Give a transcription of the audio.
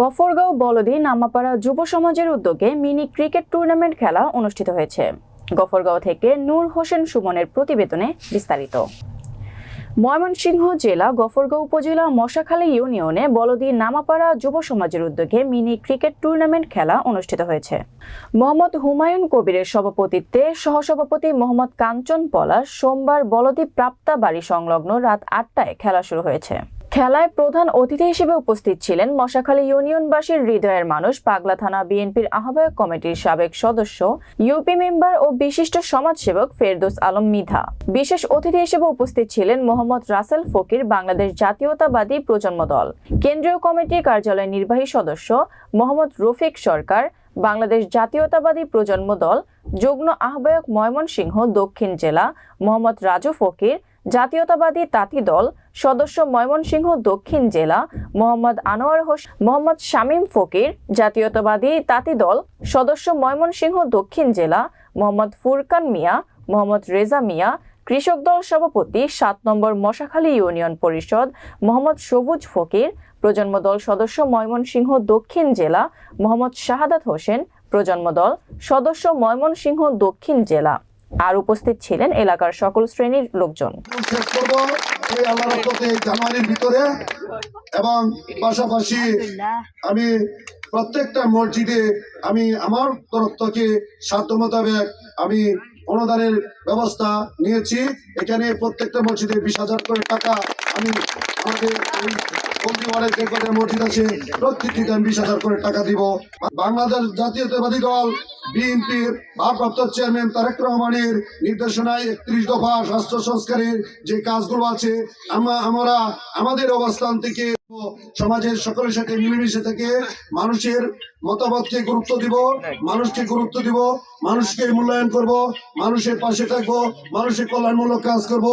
গফরগাঁও বলদি নামাপাড়া যুব সমাজের উদ্যোগে মিনি ক্রিকেট টুর্নামেন্ট খেলা অনুষ্ঠিত হয়েছে। গফরগাঁও থেকে নূর হোসেন সুমনের প্রতিবেদনে বিস্তারিত। ময়মনসিংহ জেলা গফরগাঁও উপজেলা মশাখালী ইউনিয়নে বলদি নামাপাড়া যুব সমাজের উদ্যোগে মিনি ক্রিকেট টুর্নামেন্ট খেলা অনুষ্ঠিত হয়েছে। মোহাম্মদ হুমায়ুন কবিরের সভাপতিত্বে সহসভাপতি মোহাম্মদ কাঞ্চন পলাশ সোমবার বলদি প্রাপ্তা বাড়ি সংলগ্ন রাত আটটায় খেলা শুরু হয়েছে। খেলায় প্রধান অতিথি হিসেবে উপস্থিত ছিলেন মশাখালী ইউনিয়নবাসীর হৃদয়ের মানুষ, পাগলা থানা বিএনপির আহ্বায়ক কমিটির সাবেক সদস্য ইউপি মেম্বার ও বিশিষ্ট সমাজসেবক ফেরদৌস আলম মিধা। বিশেষ অতিথি হিসেবে উপস্থিত ছিলেন মোহাম্মদ রাসেল ফকির, বাংলাদেশ জাতীয়তাবাদী প্রজন্ম দল। কেন্দ্রীয় কমিটির কার্যালয়ের নির্বাহী সদস্য, মোহাম্মদ রফিক সরকার, বাংলাদেশ জাতীয়তাবাদী প্রজন্ম দল, যুগ্ম আহ্বায়ক ময়মনসিংহ, দক্ষিণ জেলা, মোহাম্মদ রাজু ফকির, জাতীয়তাবাদী তাঁতি দল সদস্য ময়মনসিংহ দক্ষিণ জেলা মোহাম্মদ আনোয়ার হোস মোহাম্মদ শামীম ফকির জাতীয়তাবাদী তাঁতি দল, সদস্য ময়মনসিংহ দক্ষিণ জেলা মোহাম্মদ ফুরকান মিয়া, মোহাম্মদ রেজা মিয়া, কৃষক দল সভাপতি সাত নম্বর মশাখালী ইউনিয়ন পরিষদ মোহাম্মদ সবুজ ফকির, প্রজন্ম দল সদস্য ময়মনসিংহ দক্ষিণ জেলা মোহাম্মদ শাহাদাত হোসেন, প্রজন্ম দল সদস্য ময়মনসিংহ দক্ষিণ জেলা। আর উপস্থিত ছিলেন এলাকার সকল শ্রেণির লোকজন। ভিতরে এবং পাশাপাশি আমি প্রত্যেকটা মসজিদে আমি আমার তরফ থেকে সাধ্য মোতাবেক আমি অনুদানের ব্যবস্থা নিয়েছি। এখানে প্রত্যেকটা মসজিদে বিশ হাজার করে টাকা আমি আছে বিশ হাজার করে টাকা দিব। বাংলাদেশ চেয়ারম্যান তারেক রহমানের নির্দেশনায় একত্রিশ দফা স্বাস্থ্য সংস্কারের যে কাজগুলো আছে আমরা, আমাদের অবস্থান থেকে সমাজের সকলের সাথে মিলেমিশে থেকে মানুষের মতামতকে গুরুত্ব দিব, মানুষকে গুরুত্ব দিব, মানুষকে মূল্যায়ন করব, মানুষের পাশে থাকব, মানুষের কল্যাণমূলক কাজ করব।